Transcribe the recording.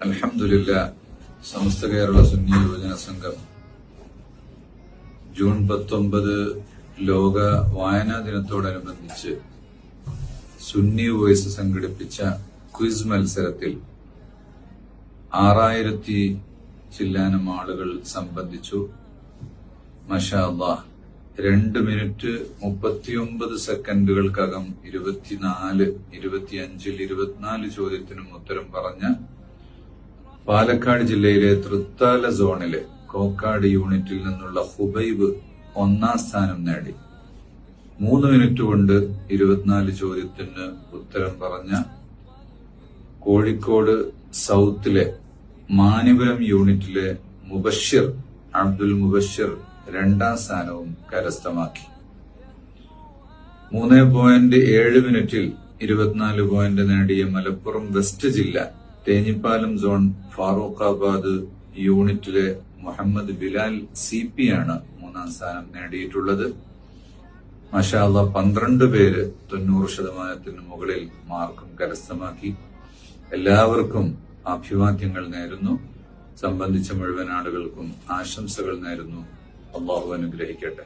അലഹമില്ല സമസ്ത കേരള സുന്നി യുവജന സംഘം ജൂൺ പത്തൊമ്പത് ലോക വായനാ ദിനത്തോടനുബന്ധിച്ച് സുന്നി വോയിസ് സംഘടിപ്പിച്ച ക്വിസ് മത്സരത്തിൽ ആറായിരത്തി ചില്ലാനം ആളുകൾ സംബന്ധിച്ചു. മഷാ അള്ളാഹ് രണ്ട് മിനിറ്റ് മുപ്പത്തിയൊമ്പത് സെക്കൻഡുകൾക്കകം ഇരുപത്തിനാല് ഇരുപത്തിയഞ്ചിൽ ഇരുപത്തിനാല് ചോദ്യത്തിനും ഉത്തരം പറഞ്ഞ പാലക്കാട് ജില്ലയിലെ തൃത്താല സോണിലെ കോക്കാട് യൂണിറ്റിൽ നിന്നുള്ള ഹുബൈബ് ഒന്നാം സ്ഥാനം നേടി. മൂന്ന് മിനിറ്റ് കൊണ്ട് ഇരുപത്തിനാല് ചോദ്യത്തിന് ഉത്തരം പറഞ്ഞ കോഴിക്കോട് സൗത്തിലെ മാനിപുരം യൂണിറ്റിലെ മുബഷിർ അബ്ദുൽ മുബഷിർ രണ്ടാം സ്ഥാനവും കരസ്ഥമാക്കി. മൂന്ന് പോയിന്റ് ഏഴ് മിനിറ്റിൽ ഇരുപത്തിനാല് പോയിന്റ് നേടിയ മലപ്പുറം വെസ്റ്റ് ജില്ല തേഞ്ഞിപ്പാലം സോൺ ഫാറൂഖാബാദ് യൂണിറ്റിലെ മുഹമ്മദ് ബിലാൽ സി പി ആണ് മൂന്നാം സ്ഥാനം നേടിയിട്ടുള്ളത്. മഷാല പന്ത്രണ്ട് പേര് തൊണ്ണൂറ് ശതമാനത്തിന് മുകളിൽ മാർക്കും കരസ്ഥമാക്കി. എല്ലാവർക്കും അഭിവാദ്യങ്ങൾ നേരുന്നു. സംബന്ധിച്ച മുഴുവൻ ആളുകൾക്കും ആശംസകൾ നേരുന്നു. അള്ളാഹു അനുഗ്രഹിക്കട്ടെ.